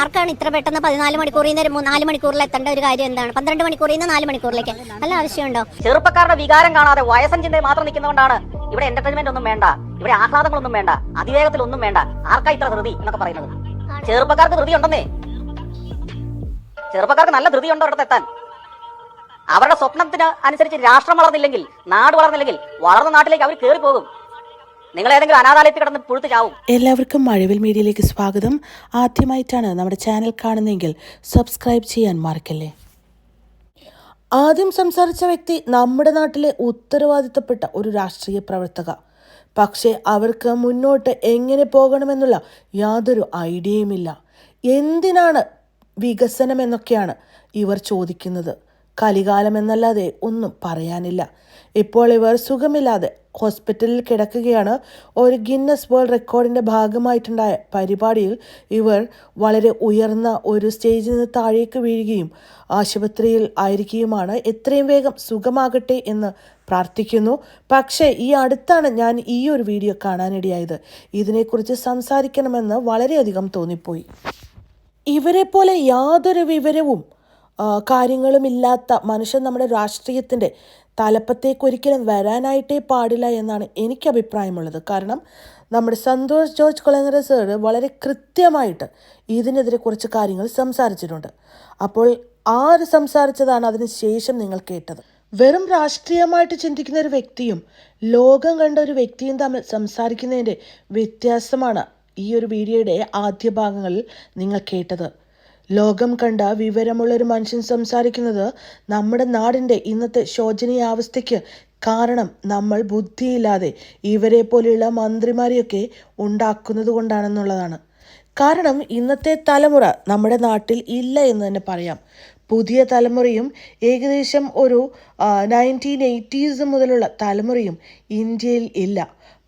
ആർക്കാണ് ഇത്ര പെട്ടെന്ന് പതിനാല് മണിക്കൂറിൽ നിന്ന് നാല് മണിക്കൂറിൽ എത്തേണ്ട ഒരു കാര്യം എന്താണ്? പന്ത്രണ്ട് മണിക്കൂറിൽ നിന്ന് നാല് മണിക്കൂറിലേക്ക്. നല്ല ആവശ്യമുണ്ടോ? ചെറുപ്പക്കാരുടെ വികാരം കാണാതെ വയസ്സൻ ചിന്തയിൽ മാത്രം നിൽക്കുന്നതുകൊണ്ടാണ് ഇവിടെ എന്റർടൈൻമെന്റ് ഒന്നും വേണ്ട ഇവിടെ ആഹ്ലാദങ്ങളൊന്നും വേണ്ട അതിവേഗത്തിൽ ഒന്നും വേണ്ട. ആർക്കാ ഇത്ര ധൃതി എന്നൊക്കെ പറയുന്നത്? ചെറുപ്പക്കാർക്ക് ധൃതി ഉണ്ടെന്നേ. ചെറുപ്പക്കാർക്ക് നല്ല ധൃതി ഉണ്ടോ അവിടെ എത്താൻ? അവരുടെ സ്വപ്നത്തിന് അനുസരിച്ച് രാഷ്ട്രം വളർന്നില്ലെങ്കിൽ നാട് വളർന്നില്ലെങ്കിൽ വളർന്ന നാട്ടിലേക്ക് അവർ കയറി പോകും ഏതെങ്കിലും ചാവും. എല്ലാവർക്കും മഴവിൽ മീഡിയയിലേക്ക് സ്വാഗതം. ആദ്യമായിട്ടാണ് നമ്മുടെ ചാനൽ കാണുന്നതെങ്കിൽ സബ്സ്ക്രൈബ് ചെയ്യാൻ മറക്കല്ലേ. ആദ്യം സംസാരിച്ച വ്യക്തി നമ്മുടെ നാട്ടിലെ ഉത്തരവാദിത്തപ്പെട്ട ഒരു രാഷ്ട്രീയ പ്രവർത്തക. പക്ഷേ അവർക്ക് മുന്നോട്ട് എങ്ങനെ പോകണമെന്നുള്ള യാതൊരു ഐഡിയയുമില്ല. എന്തിനാണ് വികസനം എന്നൊക്കെയാണ് ഇവർ ചോദിക്കുന്നത്. കലികാലം എന്നല്ലാതെ ഒന്നും പറയാനില്ല. ഇപ്പോൾ ഇവർ സുഖമില്ലാതെ ഹോസ്പിറ്റലിൽ കിടക്കുകയാണ്. ഒരു ഗിന്നസ് വേൾഡ് റെക്കോർഡിന്റെ ഭാഗമായിട്ടുണ്ടായ പരിപാടിയിൽ ഇവർ വളരെ ഉയർന്ന ഒരു സ്റ്റേജിൽ നിന്ന് താഴേക്ക് വീഴുകയും ആശുപത്രിയിൽ ആയിരിക്കുകയുമാണ്. എത്രയും വേഗം സുഖമാകട്ടെ എന്ന് പ്രാർത്ഥിക്കുന്നു. പക്ഷേ ഈ അടുത്താണ് ഞാൻ ഈ ഒരു വീഡിയോ കാണാനിടയായത്. ഇതിനെക്കുറിച്ച് സംസാരിക്കണമെന്ന് വളരെയധികം തോന്നിപ്പോയി. ഇവരെ പോലെ യാതൊരു വിവരവും കാര്യങ്ങളുമില്ലാത്ത മനുഷ്യൻ നമ്മുടെ രാഷ്ട്രീയത്തിന്റെ തലപ്പത്തേക്ക് ഒരിക്കലും വരാനായിട്ടേ പാടില്ല എന്നാണ് എനിക്ക് അഭിപ്രായമുള്ളത്. കാരണം നമ്മുടെ സന്തോഷ് ജോർജ് കൊളങ്ങര സർ വളരെ കൃത്യമായിട്ട് ഇതിനെതിരെ കുറച്ച് കാര്യങ്ങൾ സംസാരിച്ചിട്ടുണ്ട്. അപ്പോൾ ആര് സംസാരിച്ചതാണ് അതിന് ശേഷം നിങ്ങൾ കേട്ടത്? വെറും രാഷ്ട്രീയമായിട്ട് ചിന്തിക്കുന്ന ഒരു വ്യക്തിയും ലോകം കണ്ട ഒരു വ്യക്തിയും തമ്മിൽ സംസാരിക്കുന്നതിന്റെ വ്യത്യാസമാണ് ഈ ഒരു വീഡിയോയുടെ ആദ്യ ഭാഗങ്ങളിൽ നിങ്ങൾ കേട്ടത്. ലോകം കണ്ട വിവരമുള്ള ഒരു മനുഷ്യൻ സംസാരിക്കുന്നത് നമ്മുടെ നാടിന്റെ ഇന്നത്തെ ശോചനീയാവസ്ഥയ്ക്ക് കാരണം നമ്മൾ ബുദ്ധിയില്ലാതെ ഇവരെ പോലെയുള്ള മന്ത്രിമാരെയൊക്കെ ഉണ്ടാക്കുന്നത് കൊണ്ടാണെന്നുള്ളതാണ്. കാരണം ഇന്നത്തെ തലമുറ നമ്മുടെ നാട്ടിൽ ഇല്ല എന്ന് തന്നെ പറയാം. പുതിയ തലമുറയും ഏകദേശം ഒരു നയന്റീൻ എയ്റ്റീസ് മുതലുള്ള തലമുറയും ഇന്ത്യയിൽ ഇല്ല.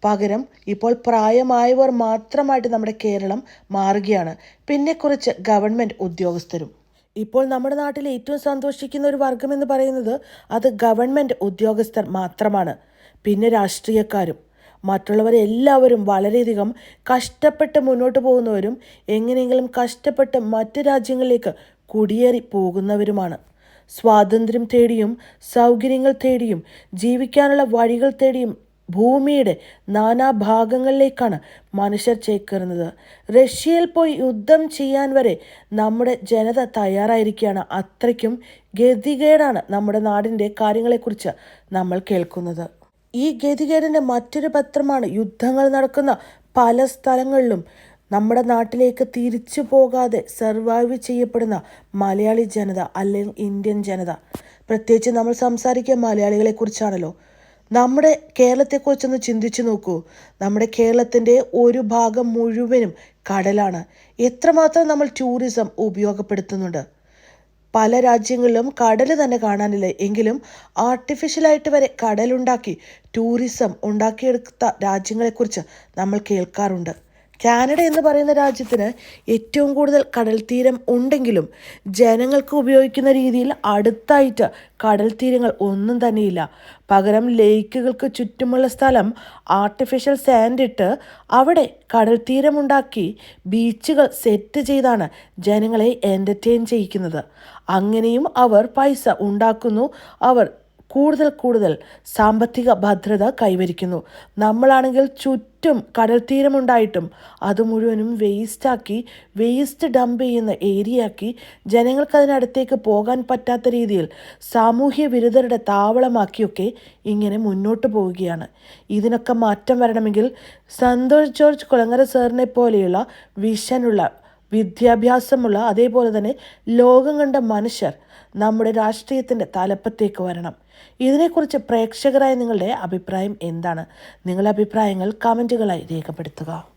പകരം ഇപ്പോൾ പ്രായമായവർ മാത്രമായിട്ട് നമ്മുടെ കേരളം മാറുകയാണ്. പിന്നെ കുറച്ച് ഗവൺമെന്റ് ഉദ്യോഗസ്ഥരും. ഇപ്പോൾ നമ്മുടെ നാട്ടിൽ ഏറ്റവും സന്തോഷിക്കുന്ന ഒരു വർഗം എന്ന് പറയുന്നത് അത് ഗവൺമെന്റ് ഉദ്യോഗസ്ഥർ മാത്രമാണ്. പിന്നെ രാഷ്ട്രീയക്കാരും. മറ്റുള്ളവരെല്ലാവരും വളരെയധികം കഷ്ടപ്പെട്ട് മുന്നോട്ട് പോകുന്നവരും എങ്ങനെയെങ്കിലും കഷ്ടപ്പെട്ട് മറ്റ് രാജ്യങ്ങളിലേക്ക് കുടിയേറി പോകുന്നവരുമാണ്. സ്വാതന്ത്ര്യം തേടിയും സൗകര്യങ്ങൾ തേടിയും ജീവിക്കാനുള്ള വഴികൾ തേടിയും ഭൂമിയുടെ നാനാഭാഗങ്ങളിലേക്കാണ് മനുഷ്യർ ചേക്കേറുന്നത്. റഷ്യയിൽ പോയി യുദ്ധം ചെയ്യാൻ വരെ നമ്മുടെ ജനത തയ്യാറായിരിക്കുകയാണ്. അത്രയ്ക്കും ഗതികേടാണ് നമ്മുടെ നാടിന്റെ കാര്യങ്ങളെക്കുറിച്ച് നമ്മൾ കേൾക്കുന്നത്. ഈ ഗതികേടിന്റെ മറ്റൊരു പത്രമാണ് യുദ്ധങ്ങൾ നടക്കുന്ന പല സ്ഥലങ്ങളിലും നമ്മുടെ നാട്ടിലേക്ക് തിരിച്ചു പോകാതെ സർവൈവ് ചെയ്യപ്പെടുന്ന മലയാളി ജനത അല്ലെങ്കിൽ ഇന്ത്യൻ ജനത. പ്രത്യേകിച്ച് നമ്മൾ സംസാരിക്കുക മലയാളികളെ കുറിച്ചാണല്ലോ നമ്മുടെ കേരളത്തെക്കുറിച്ചൊന്ന് ചിന്തിച്ചു നോക്കൂ. നമ്മുടെ കേരളത്തിന്റെ ഒരു ഭാഗം മുഴുവനും കടലാണ്. എത്രമാത്രം നമ്മൾ ടൂറിസം ഉപയോഗപ്പെടുത്തുന്നുണ്ട്. പല രാജ്യങ്ങളിലും കടൽ തന്നെ കാണാനില്ല. എങ്കിലും ആർട്ടിഫിഷ്യലായിട്ട് വരെ കടലുണ്ടാക്കി ടൂറിസം ഉണ്ടാക്കിയെടുത്ത രാജ്യങ്ങളെക്കുറിച്ച് നമ്മൾ കേൾക്കാറുണ്ട്. കാനഡ എന്ന് പറയുന്ന രാജ്യത്തിന് ഏറ്റവും കൂടുതൽ കടൽ തീരം ഉണ്ടെങ്കിലും ജനങ്ങൾക്ക് ഉപയോഗിക്കുന്ന രീതിയിൽ അടുത്തായിട്ട് കടൽ തീരങ്ങൾ ഒന്നും തന്നെയില്ല. പകരം ലേക്കുകൾക്ക് ചുറ്റുമുള്ള സ്ഥലം ആർട്ടിഫിഷ്യൽ സാൻഡ് ഇട്ട് അവിടെ കടൽ തീരമുണ്ടാക്കി ബീച്ചുകൾ സെറ്റ് ചെയ്താണ് ജനങ്ങളെ എന്റർടൈൻ ചെയ്യിക്കുന്നത്. അങ്ങനെയും അവർ പൈസ ഉണ്ടാക്കുന്നു. അവർ കൂടുതൽ കൂടുതൽ സാമ്പത്തിക ഭദ്രത കൈവരിക്കുന്നു. നമ്മളാണെങ്കിൽ ചുറ്റും കടൽ തീരമുണ്ടായിട്ടും അത് മുഴുവനും വേസ്റ്റാക്കി വേസ്റ്റ് ഡംപ് ചെയ്യുന്ന ഏരിയയാക്കി ജനങ്ങൾക്ക് അതിനടുത്തേക്ക് പോകാൻ പറ്റാത്ത രീതിയിൽ സാമൂഹ്യ വിരുദ്ധരുടെ താവളമാക്കിയൊക്കെ ഇങ്ങനെ മുന്നോട്ട് പോവുകയാണ്. ഇതിനൊക്കെ മാറ്റം വരണമെങ്കിൽ സന്തോഷ് ജോർജ് കുളങ്ങര സാറിനെ പോലെയുള്ള വിഷനുള്ള വിദ്യാഭ്യാസമുള്ള അതേപോലെ തന്നെ ലോകം കണ്ട മനുഷ്യർ നമ്മുടെ രാഷ്ട്രീയത്തിന്റെ തലപ്പത്തേക്ക് വരണം. ഇതിനെക്കുറിച്ച് പ്രേക്ഷകരായ നിങ്ങളുടെ അഭിപ്രായം എന്താണ്? നിങ്ങളുടെ അഭിപ്രായങ്ങൾ കമന്റുകളായി രേഖപ്പെടുത്തുക.